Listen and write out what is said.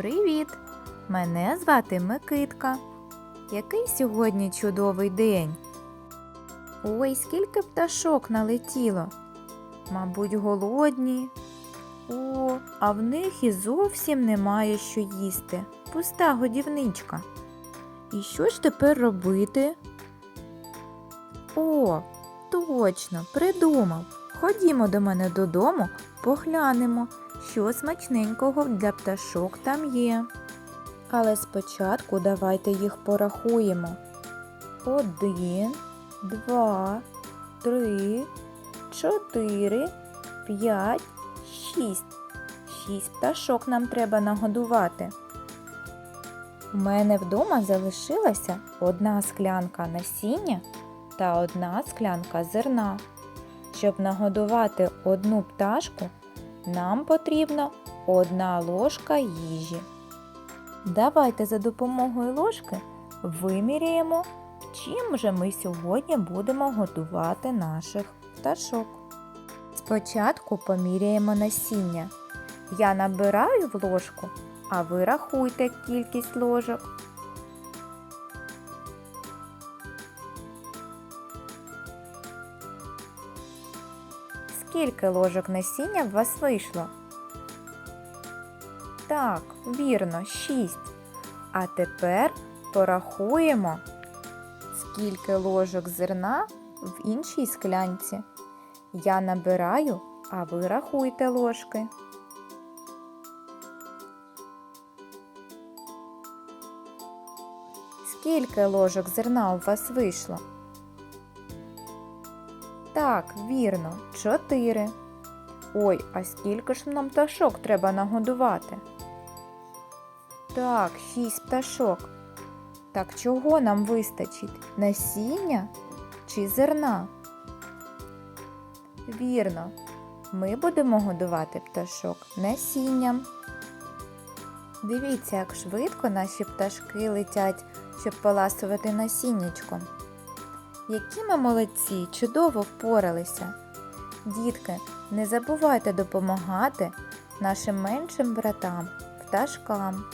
Привіт! Мене звати Микитка. Який сьогодні чудовий день. Ой, скільки пташок налетіло. Мабуть, голодні. О, а в них і зовсім немає що їсти. Пуста годівничка. І що ж тепер робити? О, точно, придумав. Ходімо до мене додому, поглянемо, що смачненького для пташок там є. Але спочатку давайте їх порахуємо. Один, два, три, чотири, п'ять, шість. Шість пташок нам треба нагодувати. У мене вдома залишилася одна склянка насіння та одна склянка зерна. Щоб нагодувати одну пташку, нам потрібна одна ложка їжі. Давайте за допомогою ложки виміряємо, чим же ми сьогодні будемо годувати наших пташок. Спочатку поміряємо насіння. Я набираю в ложку, а ви рахуйте кількість ложок. Скільки ложок насіння в вас вийшло? Так, вірно, 6. А тепер порахуємо, скільки ложок зерна в іншій склянці. Я набираю, а ви рахуйте ложки. Скільки ложок зерна у вас вийшло? Так, вірно, 4. Ой, а скільки ж нам пташок треба нагодувати? Так, шість пташок. Так чого нам вистачить? Насіння чи зерна? Вірно, ми будемо годувати пташок насінням. Дивіться, як швидко наші пташки летять, щоб поласувати насіннячком. Які ми молодці, чудово впоралися. Дітки, не забувайте допомагати нашим меншим братам, пташкам.